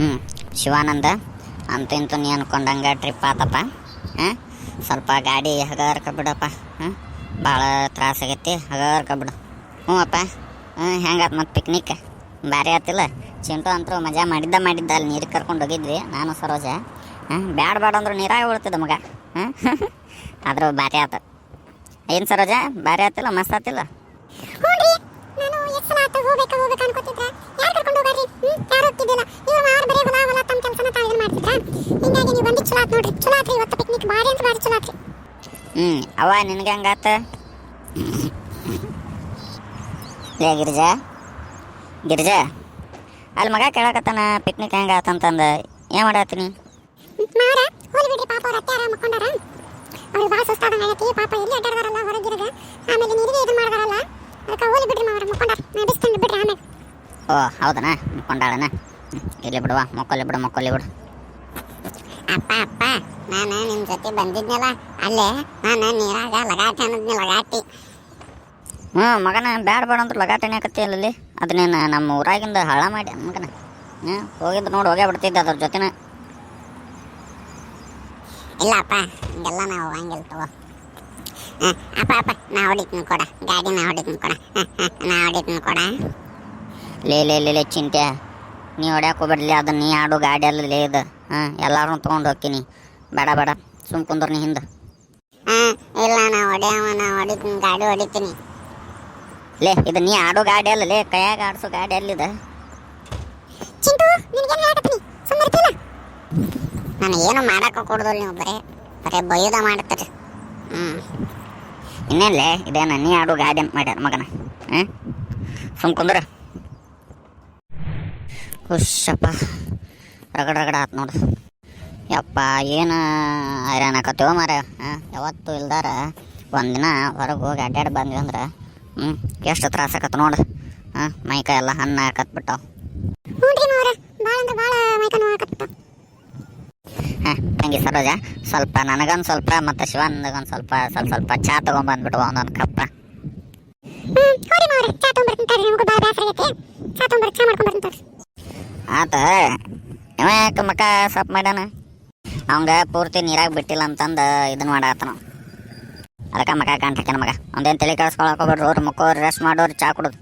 ಹ್ಞೂ ಶಿವಾನಂದ ಅಂತ ಇಂತು ನೀ ಅನ್ಕೊಂಡಂಗೆ ಟ್ರಿಪ್ ಆತಪ್ಪ. ಹಾಂ? ಸ್ವಲ್ಪ ಗಾಡಿ ಹಗರ್ಕ ಬಿಡಪ್ಪ. ಹ್ಞೂ ಭಾಳ ತ್ರಾಸಾಗೈತಿ ಹಗರ್ಕ ಬಿಡು. ಹ್ಞೂ ಅಪ್ಪ. ಹ್ಞೂ, ಹೆಂಗಾತ ಮತ್ತು ಪಿಕ್ನಿಕ್ ಭಾರಿ ಆತಿಲ್ಲ. ಚಿಂಟು ಅಂತೂ ಮಜಾ ಮಾಡಿದ್ದ ಮಾಡಿದ್ದ, ಅಲ್ಲಿ ನೀರಿಗೆ ಕರ್ಕೊಂಡು ಹೋಗಿದ್ವಿ, ನಾನು ಸರೋಜ. ಹಾಂ? ಬ್ಯಾಡ ಬ್ಯಾಡ ಅಂದ್ರು ನೀರಾಗ ಉಳ್ತಿದ್ದ ಮಗ. ಹಾಂ? ಆದರೂ ಭಾರಿ ಆತ. ಏನು ಸರೋಜ? ಭಾರಿ ಆತಿಲ್ಲ, ಮಸ್ತ್ ಆತಿಲ್ಲ ಹ್ಞೂನ್ರಿ ನಾನು ಎಷ್ಟು ಸಲ ಆತು ಹೋಗ್ಬೇಕು ಹೋಗ್ಬೇಕು ಅನ್ಕೋತಿದ್ರ ಯಾರು ಕರ್ಕೊಂಡು ಹೋಗಾರಿ ಹ್ಞೂ ಯಾರು ಹೋಗ್ತಿದ್ದಿಲ್ಲ ಇವ್ರು ಮಾರು ಬರೀ ಹೊಲ ಹೊಲ ತಮ್ಮ ಕೆಲಸನ ತಾವು ಇದನ್ನ ಮಾಡ್ತಿದ್ರ ಹಿಂಗಾಗಿ ಚಲೋ ಆತ್ ನೋಡ್ರಿ. ಚಲೋ ಆತ್ರಿ ಇವತ್ತು ಪಿಕ್ನಿಕ್ ಭಾರಿ ಅಂತ ಭಾರಿ ಚಲೋ ಆತ್ರಿ. ಹ್ಞೂ ಅವ ನಿನಗೆ ಹಂಗಾತ ಲೇ ಗಿರಿಜಾ? ಗಿರಿಜಾ ಅಲ್ಲಿ ಮಗ ಕೇಳಕತ್ತಾನ ಪಿಕ್ನಿಕ್ ಹೆಂಗೆ ಆತಂತಂದ ಏನು ಮಾಡತ್ತೀನಿ ಮಾರ ಹೋಲಿ ಬಿಡ್ರಿ ಪಾಪ ಅವ್ರ ಅತ್ತೆ ಆರಾಮ ಮಕ್ಕೊಂಡಾರ. ಅವ್ರು ಭಾಳ ಸುಸ್ತಾದಂಗ ಆಗೈತಿ. ಪಾಪ ಎಲ್ಲಿ ಅಡ್ಡಾಡ್ದಾರಲ್ಲ ಹೊರಗಿರಗ ಆಮೇಲೆ ನೀರಿಗೆ ಇದು ಮಾಡ್ದಾರಲ್ಲ. ಅದಕ್ಕೆ ಹೋಲಿ ಬಿಡ್ರಿ ಮಾವ್ರ ಮಕ್ಕೊಂಡಾರ. ಬಿಸ್ತಂದು ಬಿಡ್ರಿ ಆಮೇಲೆ. ಓ ಹೌದನಾ? ಮಕ್ಕೊಂಡಾಳನ? ಇಲ್ಲಿ ಬಿಡುವ ಮಕ್ಕೊಲ್ಲಿ ಬಿಡು ಮಕ್ಕೊಲ್ಲಿ ಬಿಡು. ಅಪ್ಪ ಅಪ್ಪ ನಾನು ನಿಮ್ಮ ಜೊತೆ ಬಂದಿದ್ನಲ್ಲ ಅಲ್ಲೇ ನಾನು ನೀರಾಗ ಲಗಾಟಿ ಅನ್ನದ್ನಿ ಲಗಾಟಿ ಹ್ಞೂ ಮಗನ ಬ್ಯಾಡ ಬೇಡ ಅಂದ್ರೆ ಲಗಾಟನೆ ಆಕತ್ತಿ ಅಲ್ಲಿ ಅದನ್ನೇನು ನಮ್ಮ ಊರಾಗಿಂದ ಹಳ ಮಾಡಿ ಮಗನ. ಹ್ಞೂ ಹೋಗಿದ್ದು ನೋಡಿ ಹೋಗೇ ಬಿಡ್ತಿದ್ದೆ ಅದ್ರ ಜೊತೆನ. ಇಲ್ಲಪ್ಪ ಹಿಂಗೆಲ್ಲ ನಾವು ಹಂಗಿಲ್ಲ ತಗೋ. ಅಪ್ಪ ಅಪ್ಪ ನಾ ಹೊಡಿತೀನಿ ಕೊಡ ಗಾಡಿ ನಾ ಹೊಡಿತೀನಿ ಕೊಡ. ನಾ ಹೊಡಿತೀನಿ ಕೊಡ. ಲೇ ಲೇ ಲೇ ಲೇ ಚಿಂಟ್ಯ ನೀ ಹೊಡ್ಯಾಕೆ ಹೋಗ್ಬಿಡ್ಲಿ ಅದನ್ನ ನೀ ಆಡು ಗಾಡಿ ಅಲ್ಲಿ ಲೇ ಇದು. ಹಾಂ ಎಲ್ಲರೂ ತೊಗೊಂಡು ಹೋಗ್ತೀನಿ. ಬೇಡ ಬೇಡ. ಸುಮ್ ಕುಂದ್ರಿ ನೀ ಹಿಂದೆ. ಹಾಂ ಇಲ್ಲ ನಾ ಹೊಡೆಯವ ನಾ ಹೊಡಿತೀನಿ ಗಾಡಿ ಹೊಡಿತೀನಿ. ಲೇ ಇದು ನೀ ಆಡೋ ಗಾಡಿ ಅಲ್ಲ ಲೇ ಕೈಯಾಗ ಆಡಿಸೋ ಗಾಡಿ ಅಲ್ಲಿದೆ ಚಿಂಟು ನಿನಗೇನು ಹೇಳಕತ್ತೀನಿ ಸುಮ್ಮನೆ ನಾನು ಏನು ಮಾಡಕ್ಕೆ ಕೊಡೋದಿಲ್ಲ ನೀವು ಬರೇ ಬರೇ ಬೈದ ಮಾಡ್ತಾರೆ. ಹ್ಞೂ ಇನ್ನೇನ್ಲೇ ಇದೇನ ನೀ ಆಡೋ ಗಾಡಿ ಅಂತ ಮಾಡ್ಯಾರ ಮಗನ ಹಾಂ ಸುಮ್ ಕುಂದ್ರ. ಹುಷಪ್ಪ. ರಗಡ ರಗಡ ಆತ್ ನೋಡು. ಯಪ್ಪ ಏನು ಹೈರಾಣ ಆಕತ್ತೀವ ಮಾರ ಹಾಂ ಯಾವತ್ತು ಇಲ್ದಾರ. ಒಂದಿನ ಹೊರಗೆ ಹೋಗಿ ಅಡ್ಡಾಡಿ ಬಂದ್ವಿ ಅಂದ್ರೆ ಹ್ಞೂ ಎಷ್ಟು ತ್ರಾಸ ಆಕತ್ತು ನೋಡ್ರಿ ಹಾಂ ಮೈಕ ಎಲ್ಲ ಹಣ್ಣ ಹಾಕತ್ ಬಿಟ್ಟಾವ. ಹ್ಞೂ ರೀ ಮಾವ್ರ ಭಾಳ ಅಂದ್ರೆ ಭಾಳ ಮೈಕನ್ನು ಹಾಕತ್ತ ಹಾಂ ತಂಗಿ ಸರೋಜ ಸ್ವಲ್ಪ ನನಗೊಂದು ಸ್ವಲ್ಪ ಮತ್ತು ಶಿವಾನಂದಗೊಂದು ಸ್ವಲ್ಪ ಸ್ವಲ್ಪ ಸ್ವಲ್ಪ ಚಾ ತೊಗೊಂಬಂದ್ಬಿಟ್ಟು ಒಂದೊಂದು ಕಪ್ಪ. ಆತ ಯಾಕೆ ಮಕ ಸಪ್ ಮಾಡ್ಯಾನ? ಅವಂಗ ಪೂರ್ತಿ ನೀರಾಗ ಬಿಟ್ಟಿಲ್ಲ ಅಂತಂದು ಇದನ್ನ ಮಾಡಾತನ. ಅದಕ್ಕೆ ಮಕ ಕಾಣ್ತಾನ ಮಗ. ಒಂದೇನು ತಲೆ ಕಳ್ಸ್ಕೊಳಕ್ಕೆ ಹೋಗ್ಬಿಡ್ರಿ, ಅವ್ರು ಮುಕ್ಕೋರು ರೆಸ್ಟ್ ಮಾಡೋರು ಚಾ ಕುಡುದು.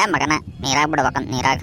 ಏ ಮಗನ, ನೀರಾಗ ಬಿಡ್ಬೇಕಂತ ನೀರಾಗ.